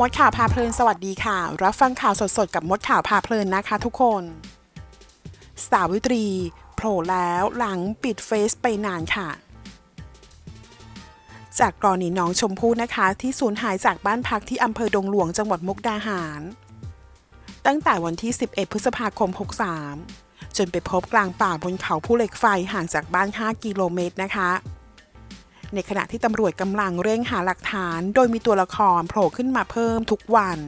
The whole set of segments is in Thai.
มดข่าวพาเพลินสวัสดีค่ะ รับฟังข่าวสดๆ กับมดข่าวพาเพลินนะคะทุกคน สาวิตรีโผล่แล้วหลังปิดเฟซไปนานค่ะ จากกรณีน้องชมพู่นะคะ ที่สูญหายจากบ้านพักที่อำเภอดงหลวงจังหวัดมุกดาหาร ตั้งแต่วันที่ 11 พฤษภาคม 63 จนไปพบกลางป่าบนเขาผู้เหล็กไฟห่างจากบ้าน 5 กิโลเมตรนะคะ ในขณะที่ตำรวจกำลังเร่งหาหลักฐาน โดยมีตัวละครโผล่ขึ้นมาเพิ่มทุกวัน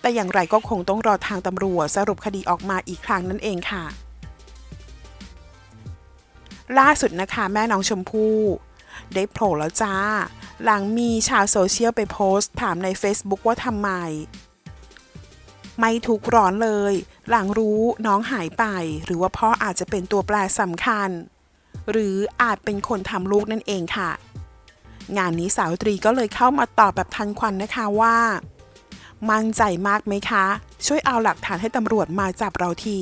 แต่อย่างไรก็คงต้องรอทางตำรวจสรุปคดีออกมาอีกครั้งนั่นเองค่ะ ล่าสุดนะคะแม่น้องชมพู่ได้โผล่แล้วจ้า หลังมีชาวโซเชียลไปโพสต์ ถามใน Facebook ว่าทำไม ไม่ทุกร้อนเลย หลังรู้น้องหายไป หรือว่าพ่ออาจจะเป็นตัวแปรสำคัญ หรืออาจเป็นคนทำลูกนั่นเองค่ะ งานนี้สาวตรีก็เลยเข้ามาตอบแบบทันควันนะคะว่า มั่นใจมากไหมคะ ช่วยเอาหลักฐานให้ตำรวจมาจับเราที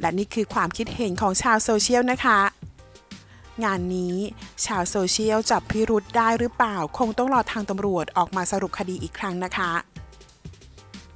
และนี่คือความคิดเห็นของชาวโซเชียลนะคะ งานนี้ชาวโซเชียลจับพิรุธได้หรือเปล่า คงต้องรอทางตำรวจออกมาสรุปคดีอีกครั้งนะคะ